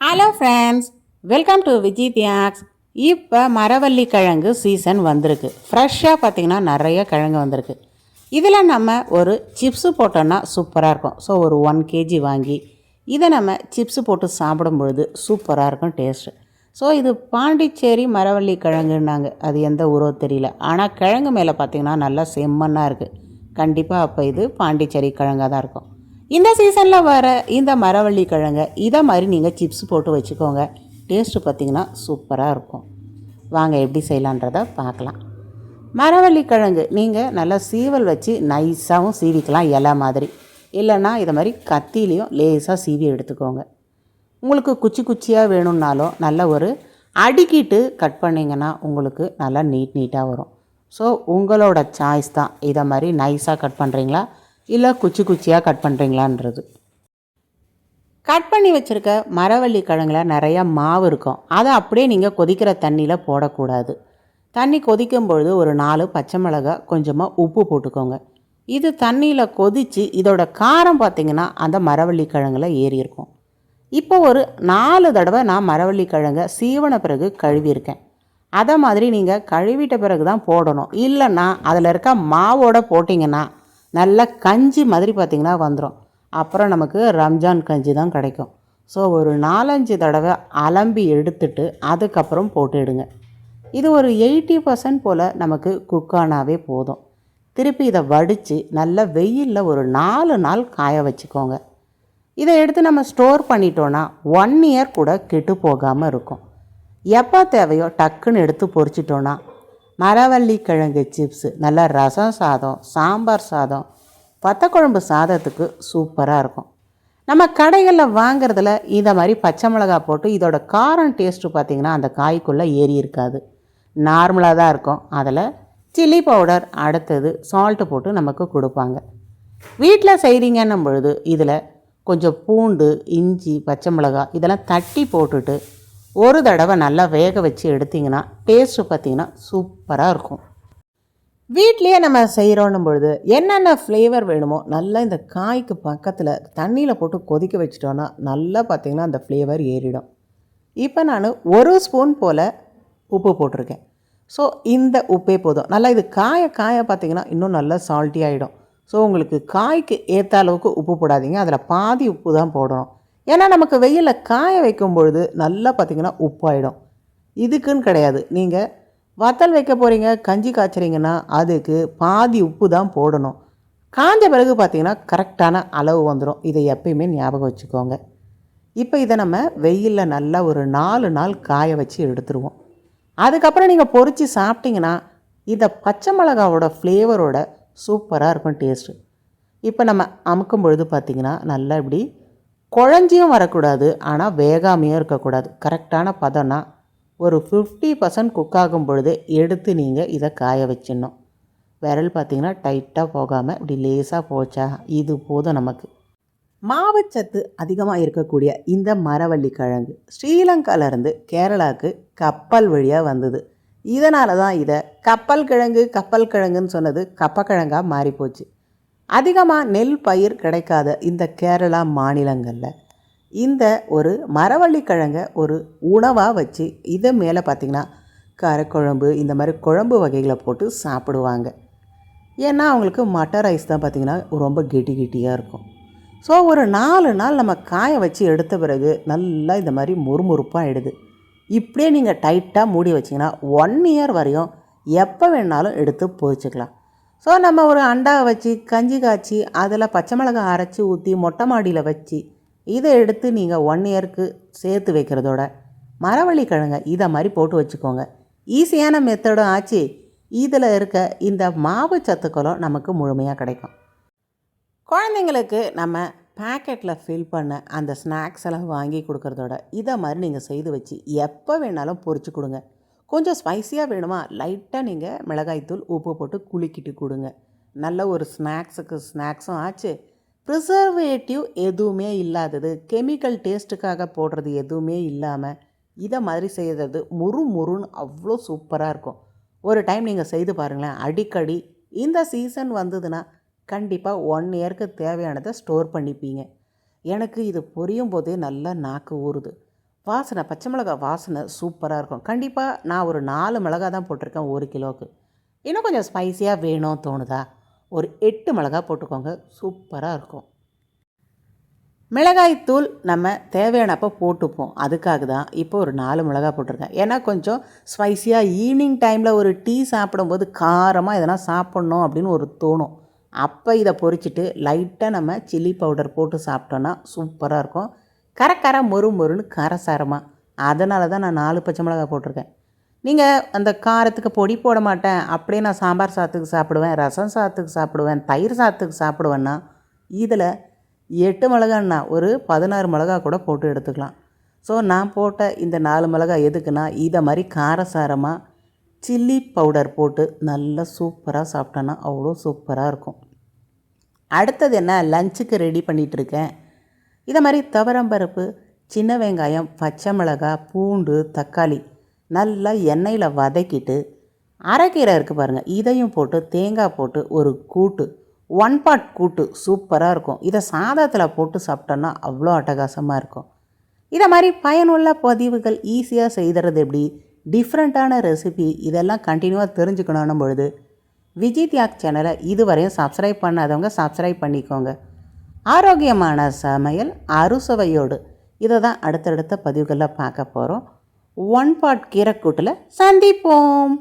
Hello friends welcome to Viji தியாக்ஸ் இப்போ மரவள்ளி கிழங்கு சீசன் வந்திருக்கு ஃப்ரெஷ்ஷாக பார்த்திங்கன்னா நிறைய கிழங்கு வந்திருக்கு. இதில் நம்ம ஒரு சிப்ஸு போட்டோன்னா சூப்பராக இருக்கும். ஸோ ஒரு ஒன் கேஜி வாங்கி இதை நம்ம சிப்ஸு போட்டு சாப்பிடும் பொழுது சூப்பராக இருக்கும் டேஸ்ட்டு ஸோ இது பாண்டிச்சேரி மரவள்ளி கிழங்குன்னாங்க அது எந்த ஊரோ தெரியல. ஆனால் கிழங்கு மேலே பார்த்தீங்கன்னா நல்லா செம்மண்ணாக இருக்குது கண்டிப்பாக அப்போ இது பாண்டிச்சேரி கிழங்காக தான் இருக்கும். இந்த சீசனில் வர இந்த மரவள்ளி கிழங்க இதை மாதிரி நீங்கள் சிப்ஸ் போட்டு வச்சுக்கோங்க. டேஸ்ட்டு பார்த்தீங்கன்னா சூப்பராக இருக்கும். வாங்க எப்படி செய்யலான்றதை பார்க்கலாம். மரவள்ளி கிழங்கு நீங்கள் நல்லா சீவல் வச்சு நைஸாகவும் சீவிக்கலாம் இலை மாதிரி. இல்லைன்னா இதை மாதிரி கத்திலையும் லேசாக சீவி எடுத்துக்கோங்க. உங்களுக்கு குச்சி குச்சியாக வேணும்னாலும் நல்ல ஒரு அடுக்கிட்டு கட் பண்ணிங்கன்னா உங்களுக்கு நல்லா நீட் நீட்டாக வரும். ஸோ உங்களோட சாய்ஸ் தான். இதை மாதிரி நைஸாக கட் பண்ணுறீங்களா இல்லை குச்சி குச்சியாக கட் பண்ணுறீங்களான்றது கட் பண்ணி வச்சுருக்க மரவள்ளி கிழங்குல நிறையா மாவு இருக்கும். அதை அப்படியே நீங்கள் கொதிக்கிற தண்ணியில் போடக்கூடாது. தண்ணி கொதிக்கும் பொழுது ஒரு நாலு பச்சை மிளகாய் கொஞ்சமாக உப்பு போட்டுக்கோங்க. இது தண்ணியில் கொதித்து இதோட காரம் பார்த்திங்கன்னா அந்த மரவள்ளி கிழங்குல ஏறி இருக்கும். இப்போ ஒரு நாலு தடவை நான் மரவள்ளி கிழங்கை சீவன பிறகு கழுவியிருக்கேன். அதை மாதிரி நீங்கள் கழுவிட்ட பிறகு தான் போடணும். இல்லைன்னா அதில் இருக்க மாவோட போட்டிங்கன்னா நல்ல கஞ்சி மாதிரி பார்த்திங்கன்னா வந்துடும் அப்புறம் நமக்கு ரம்ஜான் கஞ்சி தான் கிடைக்கும். ஸோ ஒரு நாலஞ்சு தடவை அலம்பி எடுத்துட்டு அதுக்கப்புறம் போட்டுடுங்க. இது ஒரு எயிட்டி பர்சன்ட் போல் நமக்கு குக்கானாவே போதும். திருப்பி இதை வடித்து நல்ல வெயிலில் ஒரு நாலு நாள் காய வச்சுக்கோங்க. இதை எடுத்து நம்ம ஸ்டோர் பண்ணிட்டோன்னா ஒன் இயர் கூட கெட்டு போகாமல் இருக்கும். எப்போ தேவையோ டக்குன்னு எடுத்து பொறிச்சிட்டோன்னா மரவள்ளி கிழங்கு சிப்ஸு நல்ல ரசம் சாதம் சாம்பார் சாதம் பத்தக்குழம்பு சாதத்துக்கு சூப்பராக இருக்கும். நம்ம கடைகளில் வாங்குறதுல இந்த மாதிரி பச்சை மிளகாய் போட்டு இதோட காரம் டேஸ்ட்டு பார்த்திங்கன்னா அந்த காய்க்குள்ளே ஏறி இருக்காது. நார்மலாக தான் இருக்கும். அதில் சில்லி பவுடர் அடுத்தது சால்ட்டு போட்டு நமக்கு கொடுப்பாங்க. வீட்டில் செய்கிறீங்கன்னும் பொழுது இதில் கொஞ்சம் பூண்டு இஞ்சி பச்சை மிளகாய் இதெல்லாம் தட்டி போட்டுட்டு ஒரு தடவை நல்லா வேக வச்சு எடுத்திங்கன்னா டேஸ்ட்டு பார்த்திங்கன்னா சூப்பராக இருக்கும். வீட்லேயே நம்ம செய்கிறோன்னும் பொழுது என்னென்ன ஃப்ளேவர் வேணுமோ நல்லா இந்த காய்க்கு பக்கத்தில் தண்ணியில் போட்டு கொதிக்க வச்சிட்டோன்னா நல்லா பார்த்திங்கன்னா அந்த ஃப்ளேவர் ஏறிடும். இப்போ நான் ஒரு ஸ்பூன் போல் உப்பு போட்டிருக்கேன். ஸோ இந்த உப்பே போதும். நல்லா இது காய காய பார்த்திங்கன்னா இன்னும் நல்லா சால்ட்டி ஆகிடும் ஸோ உங்களுக்கு காய்க்கு ஏற்ற அளவுக்கு உப்பு போடாதீங்க. அதில் பாதி உப்பு தான் போடணும். ஏன்னா நமக்கு வெயிலில் காய வைக்கும் பொழுது நல்லா பார்த்திங்கன்னா உப்பாயிடும். இதுக்குன்னு கிடையாது. நீங்கள் வத்தல் வைக்க போகிறீங்க கஞ்சி காய்ச்சிறீங்கன்னா அதுக்கு பாதி உப்பு தான் போடணும். காஞ்ச பிறகு பார்த்தீங்கன்னா கரெக்டான அளவு வந்துடும் இதை எப்பயுமே ஞாபகம் வச்சுக்கோங்க. இப்போ இதை நம்ம வெயிலில் நல்லா ஒரு நாலு நாள் காய வச்சு எடுத்துருவோம். அதுக்கப்புறம் நீங்கள் பொறித்து சாப்பிட்டிங்கன்னா இந்த பச்சை மிளகாவோட ஃப்ளேவரோட சூப்பராக இருக்கும் டேஸ்ட்டு இப்போ நம்ம அமுக்கும் பொழுது பார்த்திங்கன்னா நல்லா இப்படி குழஞ்சியும் வரக்கூடாது ஆனால் வேகாமையும் இருக்கக்கூடாது. கரெக்டான பதம்னா ஒரு ஃபிஃப்டி பர்சன்ட் குக் ஆகும் பொழுதே எடுத்து நீங்கள் இதை காய வச்சிடணும். விரல் பார்த்திங்கன்னா டைட்டாக போகாமல் இப்படி லேசாக போச்சா இது போதும் நமக்கு. மாவுச்சத்து அதிகமாக இருக்கக்கூடிய இந்த மரவள்ளி கிழங்கு ஸ்ரீலங்காலேருந்து கேரளாவுக்கு கப்பல் வழியாக வந்தது. இதனால தான் இதை கப்பல் கிழங்கு கப்பல் கிழங்குன்னு சொன்னது கப்பக்கிழங்காக மாறிப்போச்சு. அதிகமாக நெல் பயிர் கிடைக்காத இந்த கேரளா மாநிலங்களில் இந்த ஒரு மரவள்ளிக்கிழங்க ஒரு உணவாக வச்சு இதை மேலே பார்த்திங்கன்னா காரக்குழம்பு இந்த மாதிரி குழம்பு வகைகளை போட்டு சாப்பிடுவாங்க. ஏன்னா அவங்களுக்கு மட்டர் ரைஸ் தான் பார்த்திங்கன்னா ரொம்ப கெட்டி கெட்டியாக இருக்கும். ஸோ ஒரு நாலு நாள் நம்ம காய வச்சு எடுத்த பிறகு நல்லா இந்த மாதிரி முறுமுறுப்பாக ஆகிடுது இப்படியே நீங்கள் டைட்டாக மூடி வச்சிங்கன்னா ஒன் இயர் வரையும் எப்போ வேணாலும் எடுத்து பொறிச்சிக்கலாம் ஸோ நம்ம ஒரு அண்டாவை வச்சு கஞ்சி காய்ச்சி அதில் பச்சை மிளகாய் அரைச்சி ஊற்றி மொட்டை மாடியில் வச்சு இதை எடுத்து நீங்கள் ஒன் இயருக்கு சேர்த்து வைக்கிறதோட மரவள்ளி கிழங்க இதை மாதிரி போட்டு வச்சுக்கோங்க. ஈஸியான மெத்தடும் ஆச்சு. இதில் இருக்க இந்த மாவு சத்துக்களும் நமக்கு முழுமையாக கிடைக்கும். குழந்தைங்களுக்கு நம்ம பேக்கெட்டில் ஃபில் பண்ண அந்த ஸ்நாக்ஸ் எல்லாம் வாங்கி கொடுக்குறதோட இதை மாதிரி நீங்கள் செய்து வச்சு எப்போ வேணாலும் பொரிச்சு கொடுங்க. கொஞ்சம் ஸ்பைஸியாக வேணுமா? லைட்டாக நீங்கள் மிளகாய்த்தூள் உப்பு போட்டு குலுக்கிட்டு கொடுங்க. நல்ல ஒரு ஸ்நாக்ஸுக்கு ஸ்நாக்ஸும் ஆச்சு. ப்ரிசர்வேட்டிவ் எதுவுமே இல்லாதது. கெமிக்கல் டேஸ்ட்டுக்காக போடுறது எதுவுமே இல்லாமல் இதை மாதிரி செய்கிறது முறு முறுன்னு அவ்வளோ சூப்பராக இருக்கும். ஒரு டைம் நீங்கள் செய்து பாருங்களேன். அடிக்கடி இந்த சீசன் வந்ததுன்னா கண்டிப்பாக ஒன் இயருக்கு தேவையானதை ஸ்டோர் பண்ணிப்பீங்க. எனக்கு இது பொரியும் போதே நல்லா நாக்கு ஊறுது. வாசனை பச்சை மிளகா வாசனை சூப்பராக இருக்கும். கண்டிப்பாக நான் ஒரு நாலு மிளகா தான் போட்டிருக்கேன் ஒரு கிலோவுக்கு இன்னும் கொஞ்சம் ஸ்பைஸியாக வேணும் தோணுதா? ஒரு எட்டு மிளகா போட்டுக்கோங்க சூப்பராக இருக்கும். மிளகாய்த்தூள் நம்ம தேவையானப்போ போட்டுப்போம். அதுக்காக தான் இப்போ ஒரு நாலு மிளகா போட்டிருக்கேன். ஏன்னா கொஞ்சம் ஸ்பைஸியாக ஈவினிங் டைமில் ஒரு டீ சாப்பிடும்போது காரமாக எதனா சாப்பிட்ணும் அப்படின்னு ஒரு தோணும். அப்போ இதை பொறிச்சிட்டு லைட்டாக நம்ம சில்லி பவுடர் போட்டு சாப்பிட்டோன்னா சூப்பராக இருக்கும். கரக்கர மொறு மொறுன்னு காரசாரமாக அதனால தான் நான் நாலு பச்சை மிளகா போட்டிருக்கேன். நீங்கள் அந்த காரத்துக்கு பொடி போட மாட்டேன். அப்படியே நான் சாம்பார் சாத்துக்கு சாப்பிடுவேன் ரசம் சாத்துக்கு சாப்பிடுவேன் தயிர் சாத்துக்கு சாப்பிடுவேன்னா இதில் எட்டு மிளகான்னா ஒரு பதினாறு மிளகா கூட போட்டு எடுத்துக்கலாம். ஸோ நான் போட்ட இந்த நாலு மிளகா எதுக்குன்னா இதை மாதிரி காரசாரமாக சில்லி பவுடர் போட்டு நல்லா சூப்பராக சாப்பிட்டோன்னா அவ்வளோ சூப்பராக இருக்கும். அடுத்தது என்ன லஞ்சுக்கு ரெடி பண்ணிகிட்ருக்கேன் இதை மாதிரி துவரம்பருப்பு சின்ன வெங்காயம் பச்சை மிளகாய் பூண்டு தக்காளி நல்லா எண்ணெயில் வதக்கிட்டு அரைக்கீரை இருக்குது பாருங்கள் இதையும் போட்டு தேங்காய் போட்டு ஒரு கூட்டு ஒன் பாட் கூட்டு சூப்பராக இருக்கும். இதை சாதத்தில் போட்டு சாப்பிட்டோன்னா அவ்வளோ அட்டகாசமாக இருக்கும். இதை மாதிரி பயனுள்ள பதிவுகள் ஈஸியாக செய்கிறது எப்படி? டிஃப்ரெண்ட்டான ரெசிபி இதெல்லாம் கண்டினியூவாக தெரிஞ்சுக்கணும் பொழுது விஜய் தியாக் சேனலை இதுவரையும் சப்ஸ்கிரைப் பண்ணாதவங்க சப்ஸ்கிரைப் பண்ணிக்கோங்க. ஆரோக்கியமான சமையல் அறுசுவையோடு. இதை தான் அடுத்தடுத்த பதிவுகளில் பார்க்க போகிறோம் ஒன் பாட் கீரைக்கூட்டில் சந்திப்போம்.